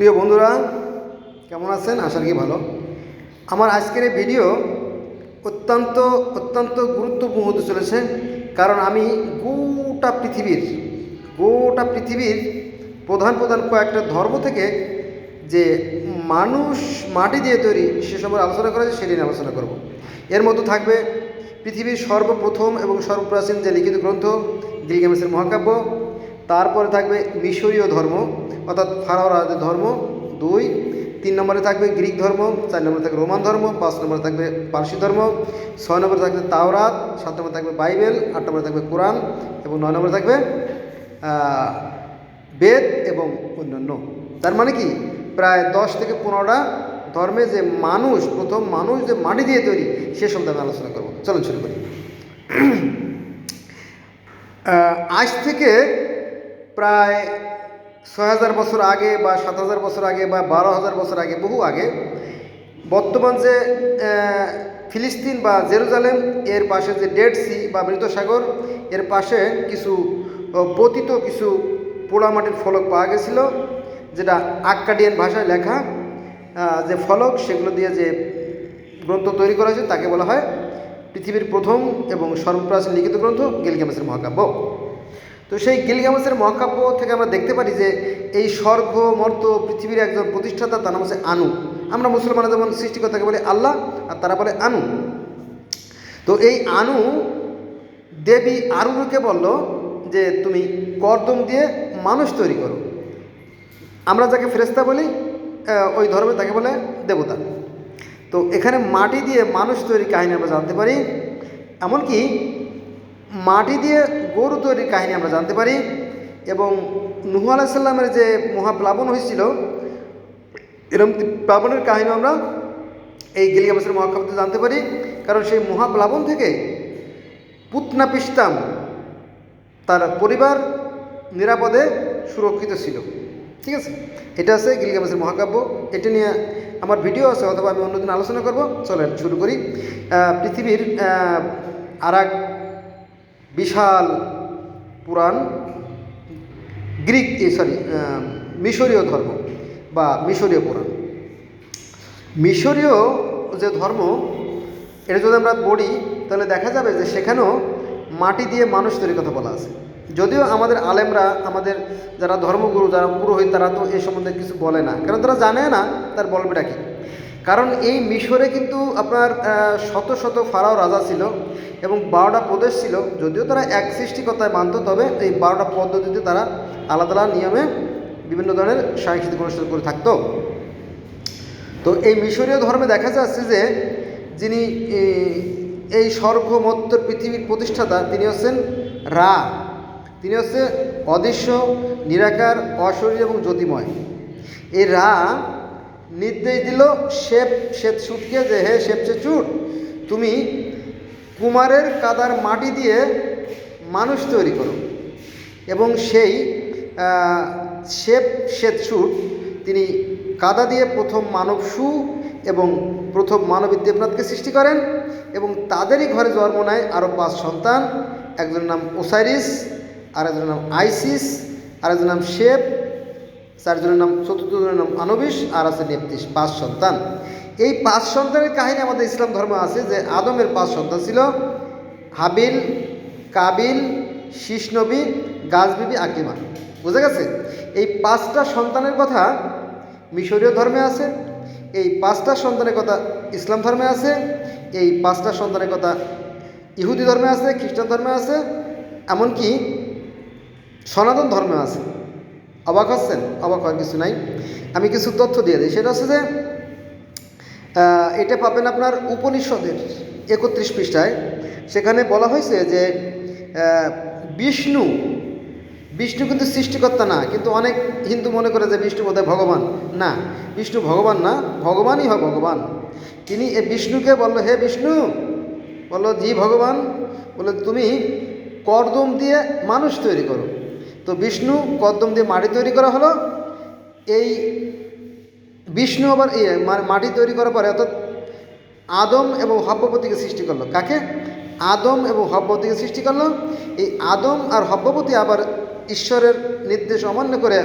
প্রিয় বন্ধুরা, কেমন আছেন? আশা কি ভালো। আমার আজকের এই ভিডিও অত্যন্ত অত্যন্ত গুরুত্বপূর্ণ হতে চলেছে, কারণ আমি গোটা পৃথিবীর গোটা পৃথিবীর প্রধান প্রধান কয়েকটা ধর্ম থেকে যে মানুষ মাটি দিয়ে তৈরি সে সম্পর্কে আলোচনা করা যায় সেটি নিয়ে আলোচনা করব। এর মধ্যে থাকবে পৃথিবীর সর্বপ্রথম এবং সর্বপ্রাচীন যে লিখিত গ্রন্থ, গিলগামেসের মহাকাব্য, তারপরে থাকবে মিশরীয় ধর্ম অর্থাৎ ফারাও রাজাদের ধর্ম দুই, তিন নম্বরে থাকবে গ্রিক ধর্ম, চার নম্বরে থাকবে রোমান ধর্ম, পাঁচ নম্বরে থাকবে পার্সি ধর্ম, ছয় নম্বরে থাকবে তাওরাত, সাত নম্বরে থাকবে বাইবেল, আট নম্বরে থাকবে কোরআন এবং নয় নম্বরে থাকবে বেদ এবং অন্যান্য। তার মানে কি? প্রায় দশ থেকে পনেরোটা ধর্মে যে মানুষ, প্রথম মানুষ যে মাটি দিয়ে তৈরি, সে সম্বন্ধে আমি আলোচনা করব। চলুন শুরু করি। আজ থেকে প্রায় ছয় হাজার বছর আগে বা সাত হাজার বছর আগে বা বারো হাজার বছর আগে, বহু আগে, বর্তমান যে ফিলিস্তিন বা জেরুজালেম, এর পাশে যে ডেড সি বা মৃত সাগর, এর পাশে কিছু পতিত কিছু পোড়ামাটির ফলক পাওয়া গেছিল, যেটা আক্কাডিয়ান ভাষায় লেখা যে ফলক, সেগুলো দিয়ে যে গ্রন্থ তৈরি করা হয়েছে, তাকে বলা হয় পৃথিবীর প্রথম এবং সর্বপ্রাচীন লিখিত গ্রন্থ গিলগামেসের মহাকাব্য। তো সেই গিলগামেসের মহাকাব্য থেকে আমরা দেখতে পারি যে এই স্বর্গ, মর্ত পৃথিবীর একজন প্রতিষ্ঠাতা, তার নাম হচ্ছে আনু। আমরা মুসলমানরা যেমন সৃষ্টিকর্তাকে বলি আল্লাহ, আর তারা বলে আনু। তো এই আনু দেবী আরুরুকে বলল যে তুমি কর্দম দিয়ে মানুষ তৈরি করো। আমরা যাকে ফেরেস্তা বলি ওই ধর্মে তাকে বলে দেবতা। তো এখানে মাটি দিয়ে মানুষ তৈরি কাহিনী আমরা জানতে পারি। এমনকি মাটি দিয়ে গরু তৈরির কাহিনী আমরা জানতে পারি এবং নুহু আলাইসাল্লামের যে মহাপ্লাবন হয়েছিল এরকম প্লাবনের কাহিনী আমরা এই গিলিগামেসের মহাকাব্যতে জানতে পারি। কারণ সেই মহাপ্লাবন থেকে পুতনা পিস্তাম তার পরিবার নিরাপদে সুরক্ষিত ছিল। ঠিক আছে? এটা আছে গিলগামেসের মহাকাব্য। এটা নিয়ে আমার ভিডিও আছে, অথবা আমি অন্যদিন আলোচনা করব। চলেন শুরু করি। পৃথিবীর আর এক বিশাল পুরাণ, গ্রিক সরি মিশরীয় ধর্ম বা মিশরীয় পুরাণ। মিশরীয় যে ধর্ম, এটা যদি আমরা পড়ি, তাহলে দেখা যাবে যে সেখানেও মাটি দিয়ে মানুষ তৈরির কথা বলা আছে। যদিও আমাদের আলেমরা, আমাদের যারা ধর্মগুরু, যারা পুরোহিত, তারা তো এ সম্বন্ধে কিছু বলে না। কারণ তারা জানে না তার বলবেটা কি। কারণ এই মিশরে কিন্তু আপনার শত শত ফারাও রাজা ছিল এবং বারোটা প্রদেশ ছিল। যদিও তারা এক সৃষ্টিকতায় মানত, তবে এই বারোটা পদ্ধতিতে তারা আলাদা আলাদা নিয়মে বিভিন্ন ধরনের সাংস্কৃতিক অনুষ্ঠান করে থাকতো। তো এই মিশরীয় ধর্মে দেখা যাচ্ছে যে, যিনি এই- স্বর্গমত্তর পৃথিবীর প্রতিষ্ঠাতা, তিনি হচ্ছেন রা। তিনি হচ্ছে অদৃশ্য, নিরাকার, অশরীর এবং জ্যোতিময়। এই রা নির্দেশ দিল, শেপ, শ্বেত চুটকে যে, হে শেপচে চুট তুমি কুমারের কাদার মাটি দিয়ে মানুষ তৈরি করো। এবং সেই শেপ, শ্বেত চুট তিনি কাদা দিয়ে প্রথম মানব সু এবং প্রথম মানবী দেবনাথকে সৃষ্টি করেন এবং তাদেরই ঘরে জন্ম নেয় আরও পাঁচ সন্তান। একজনের নাম ওসাইরিস, আরেকজনের নাম আইসিস, আরেকজনের নাম শেপ চারজনের নাম চতুর্থজনের নাম আনবিস আর আছে নেপতিস পাঁচ সন্তান। এই পাঁচ সন্তানের কাহিনী আমাদের ইসলাম ধর্ম আছে যে আদমের পাঁচ সন্তান ছিল, হাবিল, কাবিল, শিশনবী গাছবিবি আকিমা। বুঝা গেছে? এই পাঁচটা সন্তানের কথা মিশরীয় ধর্মে আছে, এই পাঁচটা সন্তানের কথা ইসলাম ধর্মে আছে, এই পাঁচটা সন্তানের কথা ইহুদি ধর্মে আছে, খ্রিস্টান ধর্মে আছে, এমনকি সনাতন ধর্মে আছে। অবাক হচ্ছেন? অবাক হওয়ার কিছু নাই। আমি কিছু তথ্য দিয়ে দিই। সেটা হচ্ছে যে এটা পাবেন আপনার উপনিষদের একত্রিশ পৃষ্ঠায়। সেখানে বলা হয়েছে যে বিষ্ণু বিষ্ণু কিন্তু সৃষ্টিকর্তা না, কিন্তু অনেক হিন্দু মনে করে যে বিষ্ণু বোধহয় ভগবান। না, বিষ্ণু ভগবান না, ভগবানই হয় ভগবান। তিনি এ বিষ্ণুকে বলল, হে বিষ্ণু! বলল, জি ভগবান। বলে তুমি কর্দম দিয়ে মানুষ তৈরি করো। তো বিষ্ণু কদ্দম দিয়ে মাটি তৈরি করা হলো। এই বিষ্ণু আবার মাটি তৈরি করার পরে অর্থাৎ আদম এবং হব্যপতিকে সৃষ্টি করল। কাকে? আদম এবং হব্যপতিকে সৃষ্টি করল। এই আদম আর হব্যপতি আবার ঈশ্বরের নির্দেশ অমান্য করে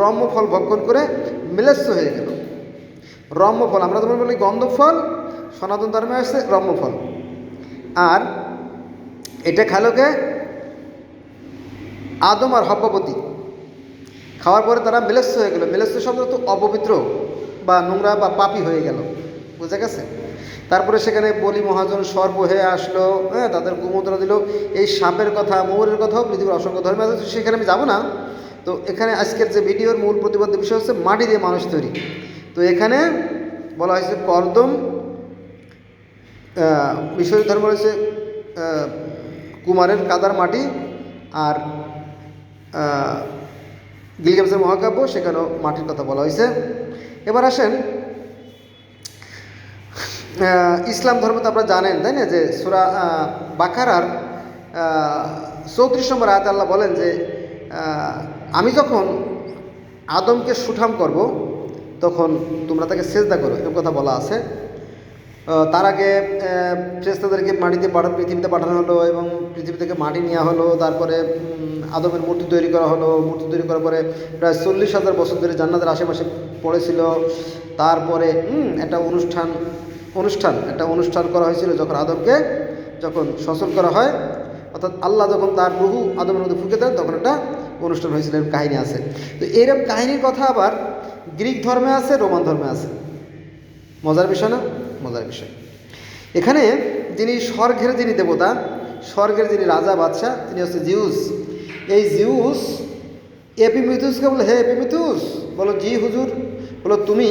রম্য ফল ভক্ষণ করে মিলেস্য হয়ে গেল। রম্য ফল আমরা যেমন বলি গন্ধ ফল সনাতন ধর্মে আসছে রম্য ফল আর এটা খালোকে আদম আর হব্বপতি খাওয়ার পরে তারা মেলেস্য হয়ে গেল। মেলেস্য শব্দ তো অপবিত্র বা নোংরা বা পাপি হয়ে গেল। বুঝা গেছে? তারপরে সেখানে বলি মহাজন সর্প হয়ে আসলো। হ্যাঁ তাদের কুমন্ত্র দিল, এই সাপের কথা মৌরের কথাও পৃথিবীর অসংখ্য ধর্মে আছে, সেখানে আমি যাব না। তো এখানে আজকের যে ভিডিওর মূল প্রতিবদ্ধ বিষয় হচ্ছে মাটি দিয়ে মানুষ তৈরি। তো এখানে বলা হয়েছে কর্দম মিশরীয় ধর্ম রয়েছে কুমারের কাদার মাটি আর গিলগামেসের মহাকাব্য, সেখানেও মাটির কথা বলা হয়েছে। এবার আসেন ইসলাম ধর্ম তো আপনারা জানেন, তাই না? যে সুরা বাকারার চৌত্রিশ নম্বর আয়াত আল্লাহ বলেন যে আমি যখন আদমকে সুঠাম করব, তখন তোমরা তাকে সেজদা করো, এরকম কথা বলা আছে। তার আগে ফ্রেস্তাদেরকে মাটিতে পাঠা, পৃথিবীতে পাঠানো হলো এবং পৃথিবী থেকে মাটি নেওয়া হলো। তারপরে আদমের মূর্তি তৈরি করা হলো। মূর্তি তৈরি করার পরে প্রায় চল্লিশ হাজার বছর ধরে জান্নাতের আশেপাশে পড়েছিল। তারপরে একটা অনুষ্ঠান অনুষ্ঠান, একটা অনুষ্ঠান করা হয়েছিল যখন আদমকে যখন শোষণ করা হয়। অর্থাৎ আল্লাহ যখন তার রুহু আদমের মধ্যে ফুকে দেন, তখন একটা অনুষ্ঠান হয়েছিল, এরকম কাহিনী আছে। তো এরকম কাহিনীর কথা আবার গ্রিক ধর্মে আছে, রোমান ধর্মে আছে। মজার বিষয় না? মজার বিষয়। এখানে যিনি স্বর্গের যিনি দেবতা, স্বর্গের যিনি রাজা, বাদশাহ, তিনি হচ্ছে জিউস। এই জিউস এপিমিথুসকে বলে, হে এপিমিথুস বলো জি হুজুর, বলো তুমি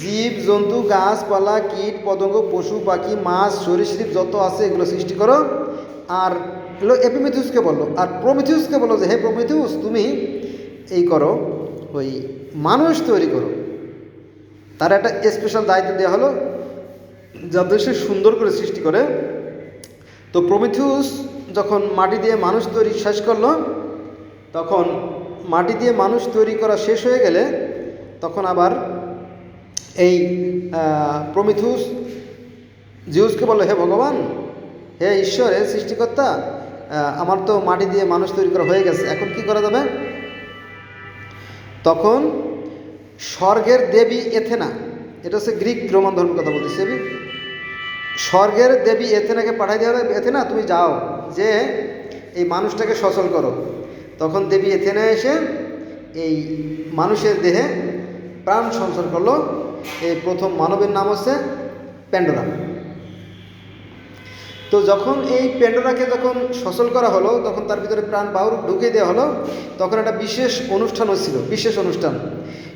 জীব, জন্তু, গাছপালা, কীট, পতঙ্গ, পশু, পাখি, মাছ সরীসৃপ যত আছে এগুলো সৃষ্টি করো। আর হলো এপিমিথুসকে বলল আর প্রমিথিউসকে বলো যে, হে প্রমিথিউস তুমি এই করো, ওই মানুষ তৈরি করো। তার একটা স্পেশাল দায়িত্ব দেওয়া হলো যাতে সে সুন্দর করে সৃষ্টি করে, তো প্রমিথিউস যখন মাটি দিয়ে মানুষ তৈরি শেষ করল, তখন মাটি দিয়ে মানুষ তৈরি করা শেষ হয়ে গেলে তখন আবার এই প্রমিথুস জিউসকে বলল, হে ভগবান, হে ঈশ্বর, হে সৃষ্টিকর্তা আমার তো মাটি দিয়ে মানুষ তৈরি করা হয়ে গেছে, এখন কি করা যাবে? তখন স্বর্গের দেবী এথেনা, এটা হচ্ছে গ্রিক রোমান ধর্মের কথা বলতেছি আমি স্বর্গের দেবী এথেনাকে পাঠাই দেওয়া হবে এথেনা, তুমি যাও। যে এই মানুষটাকে সচল করো। তখন দেবী এথেনা এসে এই মানুষের দেহে প্রাণ সঞ্চার করল। এই প্রথম মানবের নাম হচ্ছে প্যান্ডোরা তো যখন এই প্যান্ডোরাকে যখন সচল করা হলো, তখন তার ভিতরে প্রাণ বাউর ঢুকিয়ে দেওয়া হলো, তখন একটা বিশেষ অনুষ্ঠান হচ্ছিল, বিশেষ অনুষ্ঠান।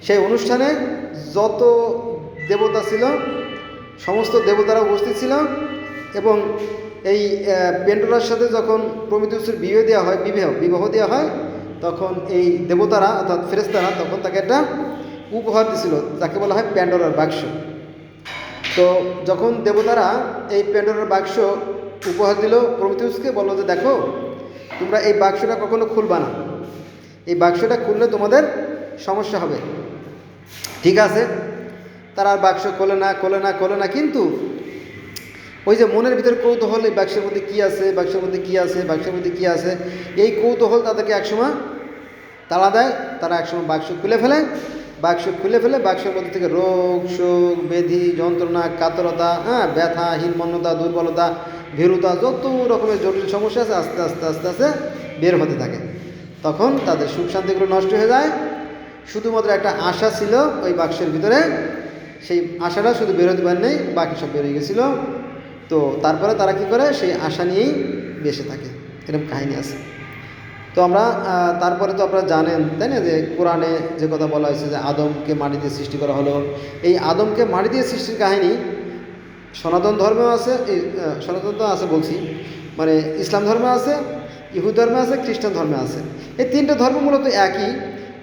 সেই অনুষ্ঠানে যত দেবতা ছিল সমস্ত দেবতারা উপস্থিত ছিল এবং এই পেন্ডোরার সাথে যখন প্রমিতুসের বিয়ে দেওয়া হয়, বিবাহ বিবাহ দেওয়া হয়, তখন এই দেবতারা অর্থাৎ ফেরেস্তারা তখন তাকে একটা উপহার দিছিল যাকে বলা হয় প্যান্ডোরার বাক্স। তো যখন দেবতারা এই প্যান্ডোরার বাক্স উপহার দিল প্রমিথিউসকে বলল যে, দেখো, তোমরা এই বাক্সটা কখনো খুলবা না। এই বাক্সটা খুললে তোমাদের সমস্যা হবে। ঠিক আছে? তারা আর বাক্স খোলে না খোলে না খোলে না। কিন্তু ওই যে মনের ভিতরে কৌতূহল, এই বাক্সের মধ্যে কী আছে, বাক্সের মধ্যে কী আছে, বাক্সের মধ্যে কী আছে, এই কৌতূহল তাদেরকে একসময় তাড়া দেয়। তারা একসময় বাক্স খুলে ফেলে, বাক্স খুলে ফেলে, বাক্সের মধ্যে থেকে রোগ, শোক ব্যাধি যন্ত্রণা, কাতরতা হ্যাঁ ব্যথা, হীনমন্যতা, দুর্বলতা, ভীরুতা, যত রকমের জটিল সমস্যা আছে, আস্তে আস্তে আস্তে আস্তে বের হতে থাকে। তখন তাদের সুখ শান্তিগুলো নষ্ট হয়ে যায়। শুধুমাত্র একটা আশা ছিল ওই বাক্সের ভিতরে সেই আশাটা শুধু বেরোতে পারেনি বাকি সব বেরিয়ে গেছিল। তো তারপরে তারা কি করে? সেই আশা নিয়েই বেসে থাকে। এরকম কাহিনী আছে। তো আমরা তারপরে তো আপনারা জানেন, তাই না? যে কোরআনে যে কথা বলা হয়েছে যে আদমকে মাটি দিয়ে সৃষ্টি করা হলো। এই আদমকে মাটি দিয়ে সৃষ্টির কাহিনী সনাতন ধর্মেও আছে এই সনাতন তো আছে বলছি। মানে ইসলাম ধর্মে আছে, ইহুদ ধর্মে আছে, খ্রিস্টান ধর্মে আছে। এই তিনটে ধর্ম মূলত একই।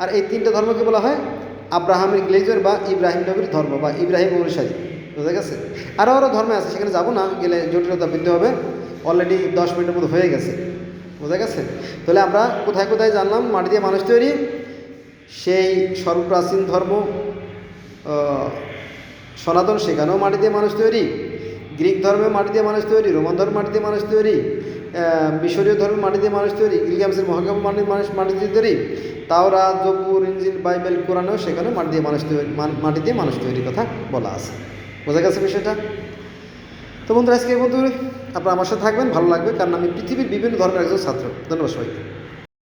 আর এই তিনটে ধর্মকে বলা হয় আব্রাহামিক গ্লেজর বা ইব্রাহিম নবীর ধর্ম বা ইব্রাহিম অনুসারী, বুঝা গেছে? আরও আরও ধর্মে আছে, সেখানে যাব না, গেলে জটিলতা বৃদ্ধি হবে অলরেডি দশ মিনিটের মতো হয়ে গেছে, বোঝা গেছে? তাহলে আমরা কোথায় কোথায় জানলাম, মাটি দিয়ে মানুষ তৈরি? সেই সর্বপ্রাচীন ধর্ম সনাতন, সেখানেও মাটি দিয়ে মানুষ তৈরি। গ্রিক ধর্মে মাটি দিয়ে মানুষ তৈরি, রোমান ধর্মে মাটি দিয়ে মানুষ তৈরি মিশরীয় ধর্মের মাটি দিয়ে মানুষ তৈরি ইলিয়ামসের মহাকাব্য মাটি মানুষ মাটি দিয়ে তৈরি তাওরা জব্বুর ইঞ্জিল বাইবেল, কোরআনেও সেখানে মাটি দিয়ে মানুষ তৈরি মাটি দিয়ে মানুষ তৈরির কথা বলা আছে। বোঝা গেছে বিষয়টা? তো বন্ধুরা, আজকে বন্ধু আপনারা আমার সাথে থাকবেন, ভালো লাগবে, কারণ আমি পৃথিবীর বিভিন্ন ধর্মের একজন ছাত্র। ধন্যবাদ সবাইকে।